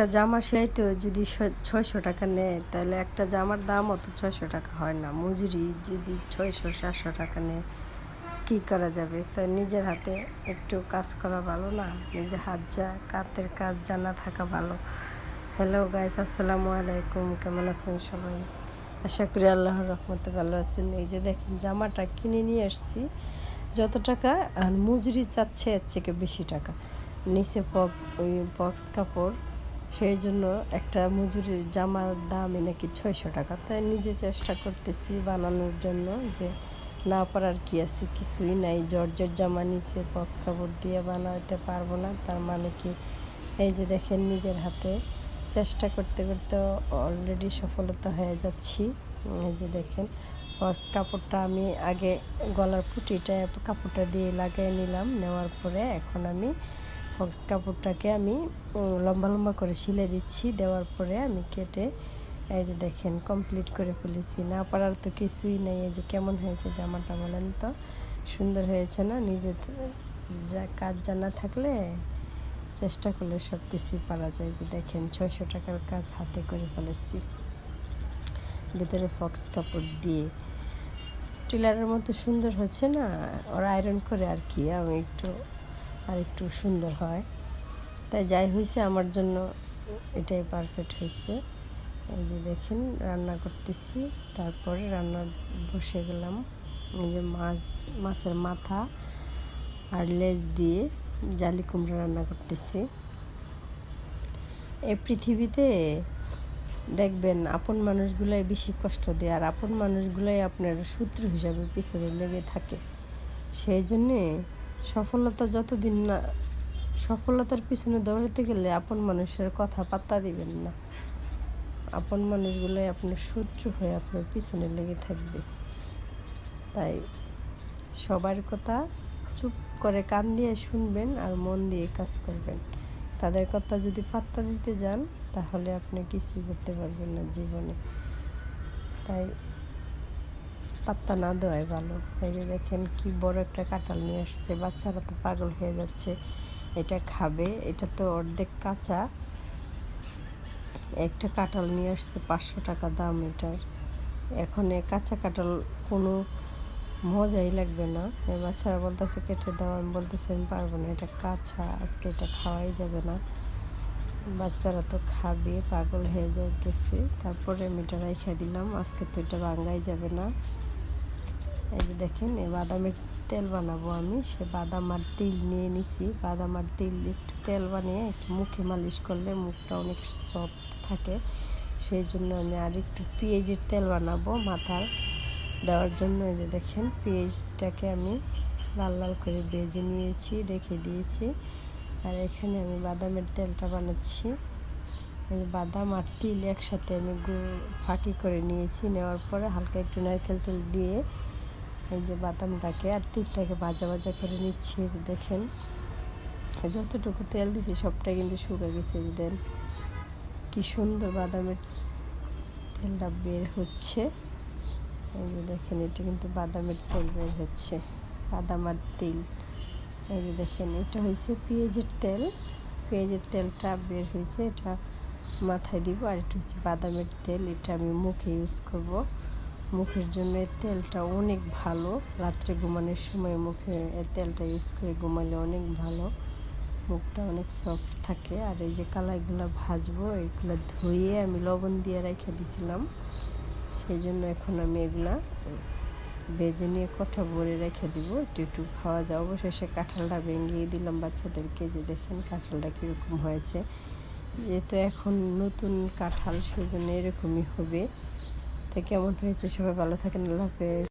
একটা জামা সেলাইতেও যদি ছয়শো টাকা নেয়, তাহলে একটা জামার দাম তো ছয়শো টাকা হয় না। মজুরি যদি ছয়শো, সাতশো টাকা নেয়, কী করা যাবে? তো নিজের হাতে একটু কাজ করা ভালো না? নিজের হাত যা, কাতের কাজ, জানা থাকা ভালো। হ্যালো গাইস আসসালামু আলাইকুম। কেমন আছেন সবাই? আশা করি আল্লাহর রহমতে ভালো আছেন। এই যে দেখেন, জামাটা কিনে নিয়ে আসছি। যত টাকা, আর মজুরি চাচ্ছে, এর থেকে বেশি টাকা। নিচে পক, ওই বক্স কাপড় সেই জন্য একটা মজুরির জামার দামই নাকি ছয়শো টাকা। তাই নিজে চেষ্টা করতেছি বানানোর জন্য যে না পারার কি আছে, কিছুই নাই। জর্জের জামা নিচে পক কাপড় দিয়ে বানাতে পারব না, তার মানে কি? এই যে দেখেন নিজের হাতে চেষ্টা করতে করতে অলরেডি সফলতা হয়ে যাচ্ছি। এই যে দেখেন বক্স কাপড়টা আমি আগে গলার পুটিটা, কাপড়টা দিয়ে লাগিয়ে নিলাম, নেওয়ার পরে এখন আমি ফক্স কাপড়টাকে আমি লম্বা লম্বা করে সিলে দিচ্ছি। দেওয়ার পরে আমি কেটে এই যে দেখেন কমপ্লিট করে ফেলেছি না। পারার তো কিছুই নেই। এই যে কেমন হয়েছে জামাটা বলেন তো? সুন্দর হয়েছে না? নিজে যা কাজ জানা থাকলে চেষ্টা করলে সব কিছুই পারা যায়। যে দেখেন, ছয়শো টাকার কাজ হাতে করে ফেলেছি। ভিতরে ফক্স কাপড় দিয়ে। টিলারের মতো সুন্দর হচ্ছে না? ওরা আয়রন করে আর কি। আমি একটু আর একটু সুন্দর হয়। তাই যাই হয়েছে আমার জন্য এটাই পারফেক্ট হয়েছে এই যে দেখেন, রান্না করতেছি, তারপরে রান্না বসে গেলাম। এই যে মাছ, মাছের মাথা আর লেজ দিয়ে জালি কুমড়া রান্না করতেছি। এই পৃথিবীতে দেখবেন, আপন মানুষগুলাই বেশি কষ্ট দেয়, আর আপন মানুষগুলাই আপনার সূত্র হিসাবে পিছনে লেগে থাকে। সেই জন্যে সফলতা যতদিন না, সফলতার পিছনে দৌড়াতে গেলে আপন মানুষের কথা পাত্তা দিবেন না। আপন মানুষগুলোই আপনার শত্রু হয়ে আপনার পিছনে লেগে থাকবে। তাই সবার কথা চুপ করে কান দিয়ে শুনবেন আর মন দিয়ে কাজ করবেন। তাদের কথা যদি পাত্তা দিতে যান, তাহলে আপনি কিছুই করতে পারবেন না জীবনে। তাই পাত্তা না দেওয়াই ভালো। এই যে দেখেন কি বড় একটা কাঁঠাল নিয়ে আসছে, বাচ্চারা তো পাগল হয়ে যাচ্ছে। এটা খাবে, এটা তো অর্ধেক কাঁচা। একটা কাঁঠাল নিয়ে আসছে পাঁচশো টাকা দাম এটার। এখন কাঁচা কাঁঠাল কোনো মজাই লাগবে না। বাচ্চারা বলতেছে, কেটে দাও। আমি বলতেছি, আমি পারব না, এটা কাঁচা, আজকে এটা খাওয়াই যাবে না। বাচ্চারা তো খাবে, পাগল হয়ে যায় গেছে। তারপরে আমি এটা রাইখা দিলাম, আজকে তো এটা ভাঙ্গাই যাবে না। এই যে দেখেন, এই বাদামের তেল বানাবো আমি। সে বাদাম আর তিল নিয়ে নিছি। বাদাম আর তিল একটু তেল বানিয়ে একটু মুখে মালিশ করলে মুখটা অনেক সফট থাকে। সেই জন্য আমি আর একটু পেঁয়াজের তেল বানাবো মাথার। দেওয়ার জন্য এই যে দেখেন, পেঁয়াজটাকে আমি লাল লাল করে বেজে নিয়েছি, রেখে দিয়েছি। আর এখানে আমি বাদামের তেলটা বানাচ্ছি। বাদাম আর তিল একসাথে আমি ফাঁকি করে নিয়েছি। নেওয়ার পরে হালকা একটু নারকেল তেল দিয়ে এই যে বাদামটাকে আর তিলটাকে ভাজা ভাজা করে নিচ্ছি দেখেন। যতটুকু তেল দিছি সবটাই কিন্তু শুকে গেছে দেন। কি সুন্দর বাদামের তেলটা বের হচ্ছে। এই যে দেখেন, এটা কিন্তু বাদামের তেল বের হচ্ছে, বাদাম আর তিল। এই যে দেখেন, এটা হয়েছে পেঁয়াজের তেল। পেঁয়াজের তেলটা বের হয়েছে এটা মাথায় দিব আর এটা হচ্ছে বাদামের তেল, এটা আমি মুখে ইউজ করব। মুখের জন্য এই তেলটা অনেক ভালো। রাত্রে ঘুমানোর সময় মুখে এই তেলটা ইউজ করে ঘুমালে অনেক ভালো। মুখটা অনেক সফট থাকে। আর এই যে কালাইগুলো ভাজবো, এগুলো ধুয়ে আমি লবণ দিয়ে রেখে দিছিলাম। সেই জন্য এখন আমি এগুলা বেজে নিয়ে কঠা ভরে রেখে দিব। একটু একটু খাওয়া যায়। অবশেষে কাঁঠালটা ভেঙিয়ে দিলাম বাচ্চাদেরকে যে দেখেন কাঁঠালটা কীরকম হয়েছে। যেহেতু এখন নতুন কাঁঠাল সেই জন্য এরকমই হবে। তা কেমন হয়েছে? সবাই ভালো থাকেন আল্লাহ হাফেজ।